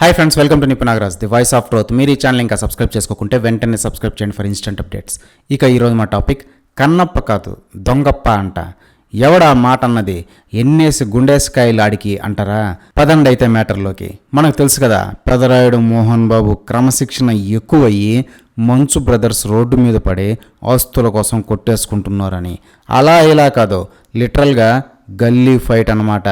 Hi friends welcome to Nipunagaraj the voice of truth మీరు ఈ channel ఇంకా subscribe చేసుకోకుంటే వెంటనే సబ్స్క్రైబ్ చేయండి ఫర్ ఇన్స్టెంట్ అప్డేట్స్ ఇక ఈరోజు మా టాపిక్ కన్నప్ప కాదు దొంగప్ప అంట. ఎవడా మాట అన్నది ఎన్నేసి గుండేసికాయలు ఆడికి అంటారా? పదండి అయితే మ్యాటర్లోకి. మనకు తెలుసు కదా పెదరాయుడు మోహన్ బాబు క్రమశిక్షణ ఎక్కువయ్యి మంచు బ్రదర్స్ రోడ్డు మీద పడి ఆస్తుల కోసం కొట్టేసుకుంటున్నారని. అలా ఇలా కాదు లిటరల్గా గల్లీ ఫైట్ అన్నమాట.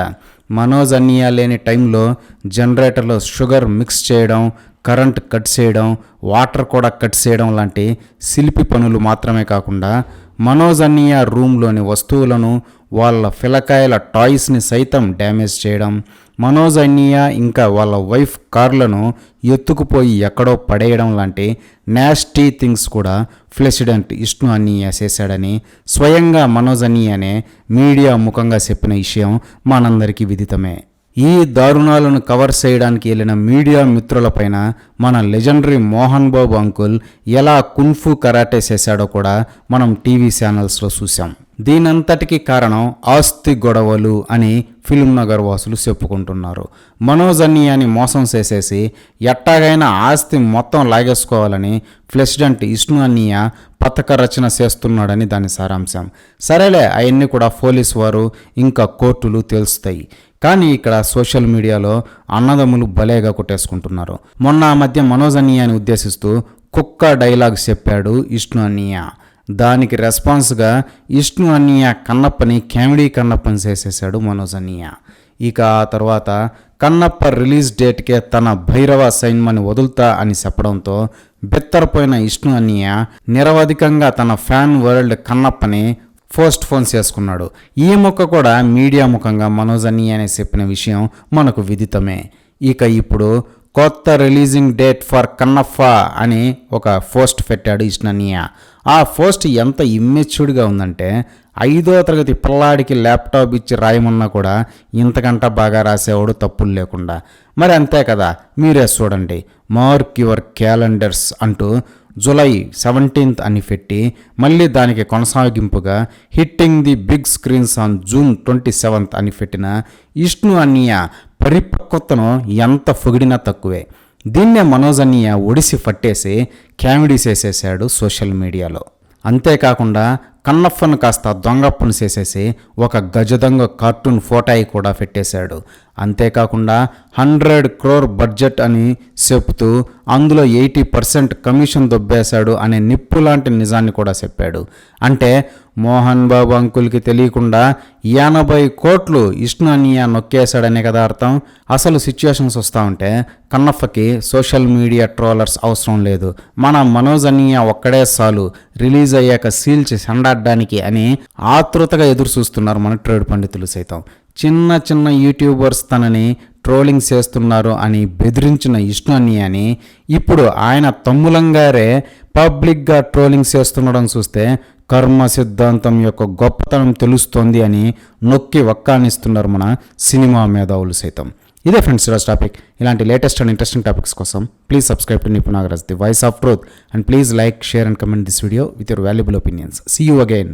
మనోజ్ లేని టైంలో జనరేటర్లో షుగర్ మిక్స్ చేయడం కరెంట్ కట్ చేయడం వాటర్ కూడా కట్ చేయడం లాంటి శిల్పి పనులు మాత్రమే కాకుండా మనోజ్ రూమ్లోని వస్తువులను వాళ్ళ పిలకాయల టాయ్స్ని సైతం డ్యామేజ్ చేయడం మనోజ్ అన్నయ్య ఇంకా వాళ్ళ వైఫ్ కార్లను ఎత్తుకుపోయి ఎక్కడో పడేయడం లాంటి నాస్టీ థింగ్స్ కూడా ప్రెసిడెంట్ ఇష్ణు అన్నయ్య చేశాడని స్వయంగా మనోజ్ అన్నయ్యనే మీడియా ముఖంగా చెప్పిన విషయం మనందరికీ విదితమే. ఈ దారుణాలను కవర్ చేయడానికి వెళ్ళిన మీడియా మిత్రులపైన మన లెజెండరీ మోహన్ బాబు అంకుల్ ఎలా కున్ఫు కరాటే చేశాడో కూడా మనం టీవీ ఛానల్స్లో చూసాం దీనంతటికీ కారణం ఆస్తి గొడవలు అని ఫిల్మ్ నగర్ వాసులు చెప్పుకుంటున్నారు. మనోజ్ అన్నయ్యని మోసం చేసేసి ఎట్టాగైనా ఆస్తి మొత్తం లాగేసుకోవాలని ప్రెసిడెంట్ ఇష్ణు అన్నయ్య పథక రచన చేస్తున్నాడని దాని సారాంశం. సరేలే అవన్నీ కూడా పోలీసు వారు ఇంకా కోర్టులు తెలుస్తాయి. కానీ ఇక్కడ సోషల్ మీడియాలో అన్నదమ్ములు భలేగా కొట్టేసుకుంటున్నారు. మొన్న ఆ మధ్య మనోజ్ అన్నయ్యని ఉద్దేశిస్తూ కుక్క డైలాగ్ చెప్పాడు ఇష్ణు అన్నయ్య దానికి రెస్పాన్స్గా విష్ణు అన్నయ్య కన్నప్పని కామెడీ కన్నప్పని చేసేసాడు మనోజ్ అన్నయ్య ఇక ఆ తర్వాత కన్నప్ప రిలీజ్ డేట్కే తన భైరవ సైన్మని వదులుతా అని చెప్పడంతో బెత్తరపోయిన విష్ణు అన్నయ్య నిరవధికంగా తన ఫ్యాన్ వరల్డ్ కన్నప్పని పోస్ట్ ఫోన్ చేసుకున్నాడు. ఈ మొక్క కూడా మీడియా ముఖంగా మనోజ్ అన్నయ్య అని చెప్పిన విషయం మనకు విదితమే. ఇక ఇప్పుడు కొత్త రిలీజింగ్ డేట్ ఫర్ కన్నఫ్ఫ అని ఒక పోస్ట్ పెట్టాడు ఇష్ణన్నయ్య ఆ పోస్ట్ ఎంత ఇమ్మెచ్యూర్డ్గా ఉందంటే ఐదో తరగతి పిల్లాడికి ల్యాప్టాప్ ఇచ్చి రాయమన్నా కూడా ఇంతకంట బాగా రాసేవాడు తప్పులు లేకుండా. మరి అంతే కదా మీరే చూడండి. మార్క్ యువర్ క్యాలెండర్స్ అంటూ జూలై సెవెంటీన్త్ అని పెట్టి మళ్ళీ దానికి కొనసాగింపుగా hitting the big screens on June twenty seventh అని పెట్టిన విష్ణు అన్నయ్య పరిపక్వతను ఎంత పొగిడినా తక్కువే. దీన్నే మనోజ్ అన్నయ్య ఒడిసి పట్టేసి కామెడీ చేసేసాడు సోషల్ మీడియాలో. అంతేకాకుండా కన్నప్పను కాస్త దొంగప్పను చేసేసి ఒక గజదొంగ కార్టూన్ ఫోటాయి కూడా పెట్టేశాడు. అంతేకాకుండా హండ్రెడ్ క్రోర్ బడ్జెట్ అని చెప్తూ అందులో ఎయిటీ పర్సెంట్ కమిషన్ దొబ్బేశాడు అనే నిప్పు లాంటి నిజాన్ని కూడా చెప్పాడు. అంటే మోహన్ బాబు అంకుల్కి తెలియకుండా ఎనభై కోట్లు విష్ణు నొక్కేశాడనే కదా అర్థం. అసలు సిచ్యువేషన్స్ వస్తూ ఉంటే కన్నప్పకి సోషల్ మీడియా ట్రోలర్స్ అవసరం లేదు. మన మనోజ్ అన్నయ్య ఒక్కడే చాలు. రిలీజ్ అయ్యాక సీల్చి సండాడడానికి అని ఆతృతగా ఎదురు చూస్తున్నారు మన ట్రేడ్ పండితులు సైతం. చిన్న చిన్న యూట్యూబర్స్ తనని ట్రోలింగ్ చేస్తున్నారు అని బెదిరించిన విష్ణు ఇప్పుడు ఆయన తమ్ములంగారే పబ్లిక్గా ట్రోలింగ్ చేస్తుండడం చూస్తే కర్మ సిద్ధాంతం యొక్క గొప్పతనం తెలుస్తోంది అని నొక్కి వక్కానిస్తున్నారు మన సినిమా మేధావులు సైతం. ఇదే ఫ్రెండ్స్ ఈరోజు టాపిక్ ఇలాంటి లేటెస్ట్ అండ్ ఇంట్రెస్టింగ్ టాపిక్స్ కోసం please subscribe to Nipu Nagaraj the voice of truth and please like share and comment this video with your valuable opinions see you again